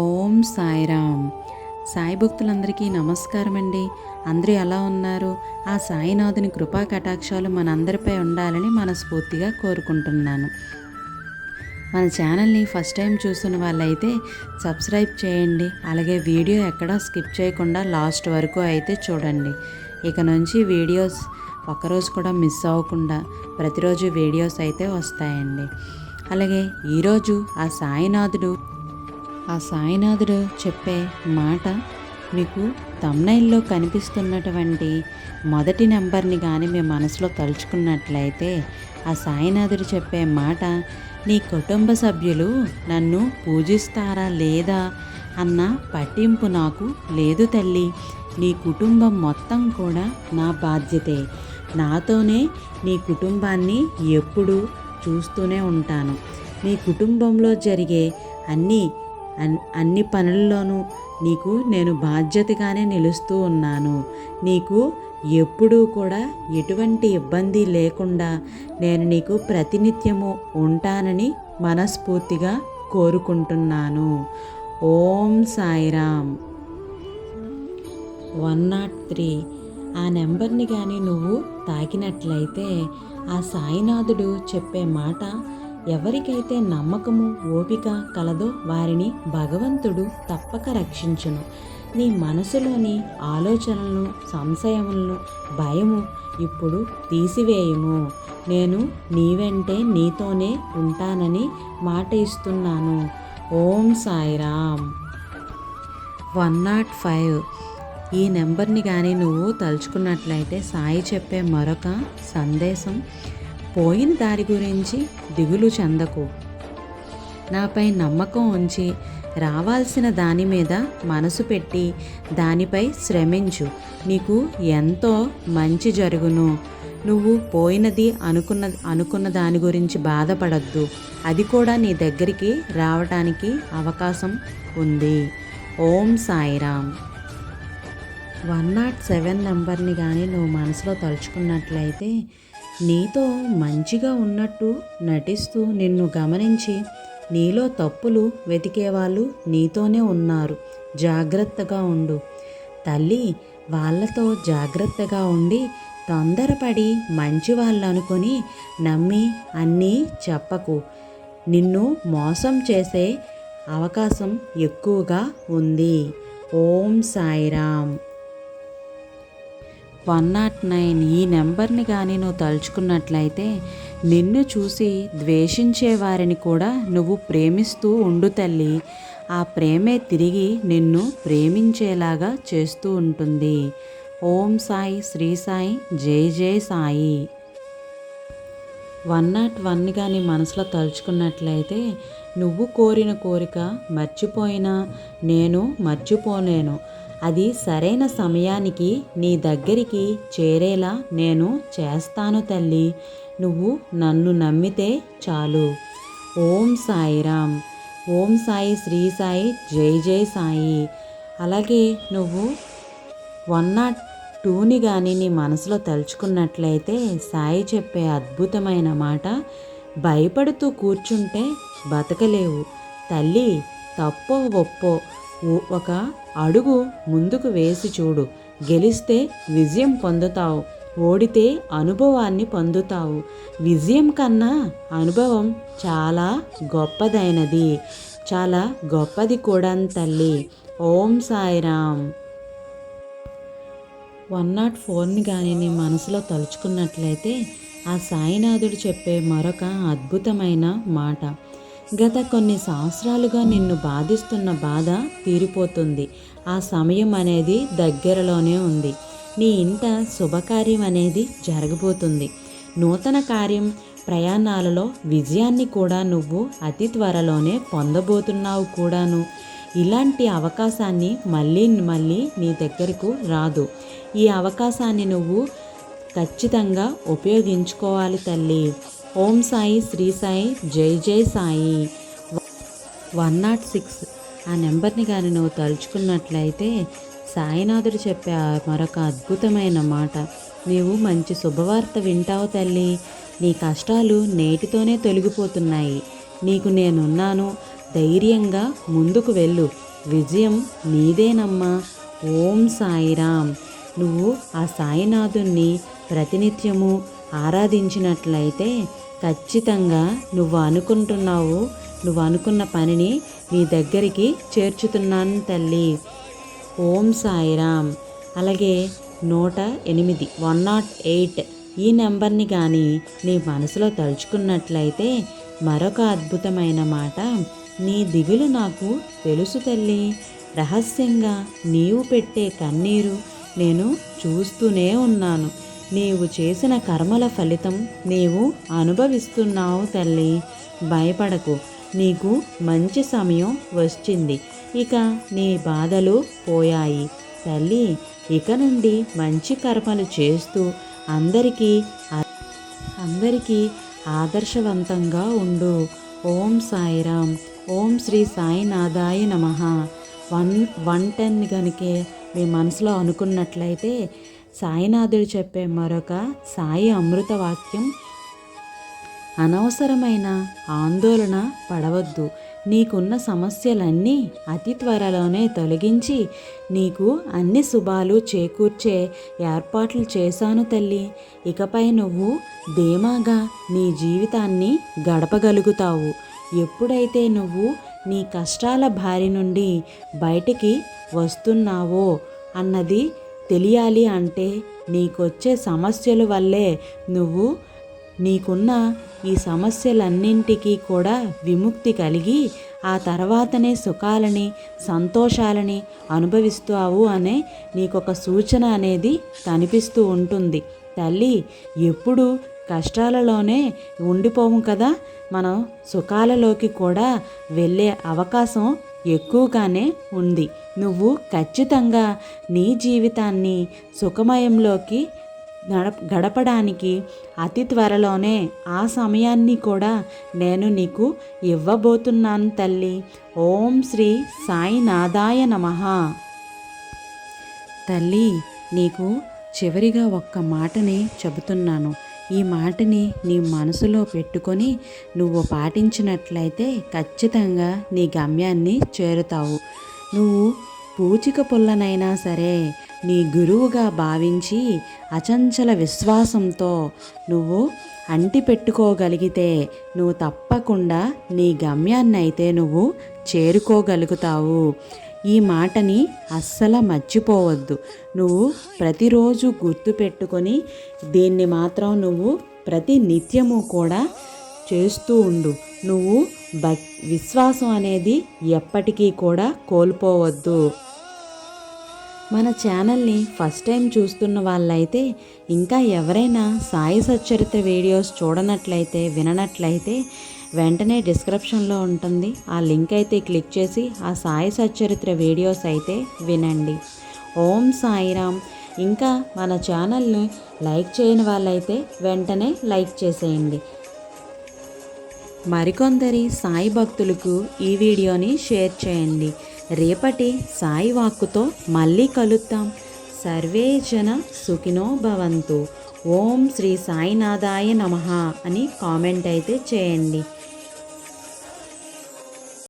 ఓం సాయిరామ్. సాయి భక్తులందరికీ నమస్కారం అండి అందరూ ఎలా ఉన్నారు? ఆ సాయినాథుని కృపా కటాక్షాలు మనందరిపై ఉండాలని మనస్ఫూర్తిగా కోరుకుంటున్నాను. మన ఛానల్ని ఫస్ట్ టైం చూస్తున్న వాళ్ళైతే సబ్స్క్రైబ్ చేయండి. అలాగే వీడియో ఎక్కడా స్కిప్ చేయకుండా లాస్ట్ వరకు అయితే చూడండి. ఇక నుంచి వీడియోస్ ఒక్కరోజు కూడా మిస్ అవ్వకుండా ప్రతిరోజు వీడియోస్ అయితే వస్తాయండి. అలాగే ఈరోజు ఆ సాయినాథుడు ఆ సాయినాథుడు చెప్పే మాట మీకు తమ్నైల్లో కనిపిస్తున్నటువంటి మొదటి నెంబర్ని కానీ మీ మనసులో తలుచుకున్నట్లయితే ఆ సాయినాథుడు చెప్పే మాట నీ కుటుంబ సభ్యులు నన్ను పూజిస్తారా లేదా అన్న పట్టింపు నాకు లేదు తల్లి. నీ కుటుంబం మొత్తం కూడా నా బాధ్యతే. నాతోనే నీ కుటుంబాన్ని ఎప్పుడూ చూస్తూనే ఉంటాను. నీ కుటుంబంలో జరిగే అన్నీ అన్ని పనుల్లోనూ నీకు నేను బాధ్యతగానే నిలుస్తూ ఉన్నాను. నీకు ఎప్పుడూ కూడా ఎటువంటి ఇబ్బంది లేకుండా నేను నీకు ప్రతినిత్యము ఉంటానని మనస్ఫూర్తిగా కోరుకుంటున్నాను. Om Sairam. One naught three. ఆ నెంబర్ని కానీ నువ్వు తాకినట్లయితే ఆ సాయినాథుడు చెప్పే మాట ఎవరికైతే నమ్మకము ఓపిక కలదో వారిని భగవంతుడు తప్పక రక్షించును. నీ మనసులోని ఆలోచనలను సంశయములను భయము ఇప్పుడు తీసివేయము. నేను నీ వెంటే నీతోనే ఉంటానని మాట ఇస్తున్నాను. Om Sairam. One naught five. ఈ నెంబర్ని కానీ నువ్వు తలుచుకున్నట్లయితే సాయి చెప్పే మరొక సందేశం పోయిన దారి గురించి దిగులు చెందకు. నాపై నమ్మకం ఉంచి రావాల్సిన దాని మీద మనసు పెట్టి దానిపై శ్రమించు. నీకు ఎంతో మంచి జరుగును. నువ్వు పోయినది అనుకున్న అనుకున్న దాని గురించి బాధపడద్దు. అది కూడా నీ దగ్గరికి రావటానికి అవకాశం ఉంది. Om Sairam. One naught seven నెంబర్ని కానీ నువ్వు మనసులో తలుచుకున్నట్లయితే నీతో మంచిగా ఉన్నట్టు నటిస్తూ నిన్ను గమనించి నీలో తప్పులు వెతికేవాళ్ళు నీతోనే ఉన్నారు. జాగ్రత్తగా ఉండు. తల్లి వాళ్ళతో జాగ్రత్తగా ఉండి తొందరపడి మంచి వాళ్ళు అనుకొని నమ్మి అన్నీ చెప్పకు. నిన్ను మోసం చేసే అవకాశం ఎక్కువగా ఉంది. Om Sairam. One naught nine ఈ నెంబర్ని కానీ నువ్వు తలుచుకున్నట్లయితే నిన్ను చూసి ద్వేషించే వారిని కూడా నువ్వు ప్రేమిస్తూ ఉండు తల్లి. ఆ ప్రేమే తిరిగి నిన్ను ప్రేమించేలాగా చేస్తూ ఉంటుంది. ఓం సాయి శ్రీ సాయి జై జై సాయి. వన్ నాట్ వన్ కానీ మనసులో తలుచుకున్నట్లయితే నువ్వు కోరిన కోరిక మర్చిపోయినా నేను మర్చిపోలేను. అది సరైన సమయానికి నీ దగ్గరికి చేరేలా నేను చేస్తాను తల్లి. నువ్వు నన్ను నమ్మితే చాలు. ఓం సాయిరామ్ ఓం సాయి శ్రీ సాయి జై జై సాయి. అలాగే నువ్వు వన్ నాట్ టూని కానీ నీ మనసులో తలుచుకున్నట్లయితే సాయి చెప్పే అద్భుతమైన మాట భయపడుతూ కూర్చుంటే బతకలేవు. తల్లి తప్పో ఒప్పో ఒక అడుగు ముందుకు వేసి చూడు. గెలిస్తే విజయం పొందుతావు. ఓడితే అనుభవాన్ని పొందుతావు. విజయం కన్నా అనుభవం చాలా గొప్పదైనది. చాలా గొప్పది కూడా తల్లి. ఓం సాయిరామ్. వన్ నాట్ ఫోర్ని కానీ నీ మనసులో తలుచుకున్నట్లయితే ఆ సాయినాథుడు చెప్పే మరొక అద్భుతమైన మాట. గత కొన్ని సంవత్సరాలుగా నిన్ను బాధిస్తున్న బాధ తీరిపోతుంది. ఆ సమయం అనేది దగ్గరలోనే ఉంది. నీ ఇంట శుభకార్యం అనేది జరగబోతుంది. నూతన కార్యం ప్రయాణాలలో విజయాన్ని కూడా నువ్వు అతి త్వరలోనే పొందబోతున్నావు కూడాను. ఇలాంటి అవకాశాన్ని మళ్ళీ మళ్ళీ నీ దగ్గరకు రాదు. ఈ అవకాశాన్ని నువ్వు ఖచ్చితంగా ఉపయోగించుకోవాలి తల్లి. ఓం సాయి శ్రీ సాయి జై జై సాయి. వన్ నాట్ సిక్స్ ఆ నెంబర్ని కానీ నువ్వు తలుచుకున్నట్లయితే సాయినాథుడు చెప్పే మరొక అద్భుతమైన మాట. నీవు మంచి శుభవార్త వింటావు తల్లి. నీ కష్టాలు నేటితోనే తొలగిపోతున్నాయి. నీకు నేనున్నాను. ధైర్యంగా ముందుకు వెళ్ళు. విజయం నీదేనమ్మా. ఓం సాయిరామ్ నువ్వు ఆ సాయినాథుణ్ణి ప్రతినిత్యము ఆరాధించినట్లయితే ఖచ్చితంగా నువ్వు అనుకుంటున్నావు నువ్వు అనుకున్న పనిని నీ దగ్గరికి చేర్చుతున్నాను తల్లి. ఓం సాయిరామ్. అలాగే నూట ఎనిమిది వన్ నాట్ ఎయిట్ ఈ నెంబర్ని కానీ నీ మనసులో తలుచుకున్నట్లయితే మరొక అద్భుతమైన మాట నీ దిగులు నాకు తెలుసు తల్లి. రహస్యంగా నీవు పెట్టే కన్నీరు నేను చూస్తూనే ఉన్నాను. నీవు చేసిన కర్మల ఫలితం నీవు అనుభవిస్తున్నావు తల్లి. భయపడకు. నీకు మంచి సమయం వచ్చింది. ఇక నీ బాధలు పోయాయి. తల్లి ఇక నుండి మంచి కర్మలు చేస్తూ అందరికీ అందరికీ ఆదర్శవంతంగా ఉండు. ఓం సాయిరామ్. ఓం శ్రీ సాయినాథాయ నమ. వన్ వన్ టెన్ కనుక మీ మనసులో అనుకున్నట్లయితే సాయినాథుడు చెప్పే మరొక సాయి అమృత వాక్యం అనవసరమైన ఆందోళన పడవద్దు. నీకున్న సమస్యలన్నీ అతి త్వరలోనే తొలగించి నీకు అన్ని శుభాలు చేకూర్చే ఏర్పాట్లు చేశాను తల్లి. ఇకపై నువ్వు ధీమాగా నీ జీవితాన్ని గడపగలుగుతావు. ఎప్పుడైతే నువ్వు నీ కష్టాల బారి నుండి బయటికి వస్తున్నావో అన్నది తెలియాలి అంటే నీకొచ్చే సమస్యల వల్లే నువ్వు నీకున్న ఈ సమస్యలన్నింటికీ కూడా విముక్తి కలిగి ఆ తర్వాతనే సుఖాలని సంతోషాలని అనుభవిస్తావు అనే నీకొక సూచన అనేది కనిపిస్తూ ఉంటుంది. తల్లి ఎప్పుడు కష్టాలలోనే ఉండిపోము కదా? మనం సుఖాలలోకి కూడా వెళ్ళే అవకాశం ఎక్కువగానే ఉంది. నువ్వు ఖచ్చితంగా నీ జీవితాన్ని సుఖమయంలోకి గడప గడపడానికి అతి త్వరలోనే ఆ సమయాన్ని కూడా నేను నీకు ఇవ్వబోతున్నాను తల్లి. ఓం శ్రీ సాయినాథాయ నమ. తల్లి నీకు చివరిగా ఒక్క మాటని చెబుతున్నాను. ఈ మాటని నీ మనసులో పెట్టుకొని నువ్వు పాటించినట్లయితే ఖచ్చితంగా నీ గమ్యాన్ని చేరుతావు. నువ్వు పూచిక పుల్లనైనా సరే నీ గురువుగా భావించి అచంచల విశ్వాసంతో నువ్వు అంటి పెట్టుకోగలిగితే నువ్వు తప్పకుండా నీ గమ్యాన్ని అయితే నువ్వు చేరుకోగలుగుతావు. ఈ మాటని అస్సలు మర్చిపోవద్దు. నువ్వు ప్రతిరోజు గుర్తుపెట్టుకొని దీన్ని మాత్రం నువ్వు ప్రతి నిత్యము కూడా చేస్తూ ఉండు. నువ్వు భక్ విశ్వాసం అనేది ఎప్పటికీ కూడా కోల్పోవద్దు. మన ఛానల్ని ఫస్ట్ టైం చూస్తున్న వాళ్ళైతే ఇంకా ఎవరైనా సాయి సచ్చరిత వీడియోస్ చూడనట్లయితే విననట్లయితే వెంటనే డిస్క్రిప్షన్లో ఉంటుంది. ఆ లింక్ అయితే క్లిక్ చేసి ఆ సాయి సచ్చరిత్ర వీడియోస్ అయితే వినండి. ఓం సాయిరామ్. ఇంకా మన ఛానల్ని లైక్ చేయని వాళ్ళైతే వెంటనే లైక్ చేసేయండి. మరికొందరి సాయి భక్తులకు ఈ వీడియోని షేర్ చేయండి. రేపటి సాయి వాక్కుతో మళ్ళీ కలుద్దాం. సర్వే జన సుఖినో భవంతు. ఓం శ్రీ సాయినాథాయ నమ అని కామెంట్ అయితే చేయండి.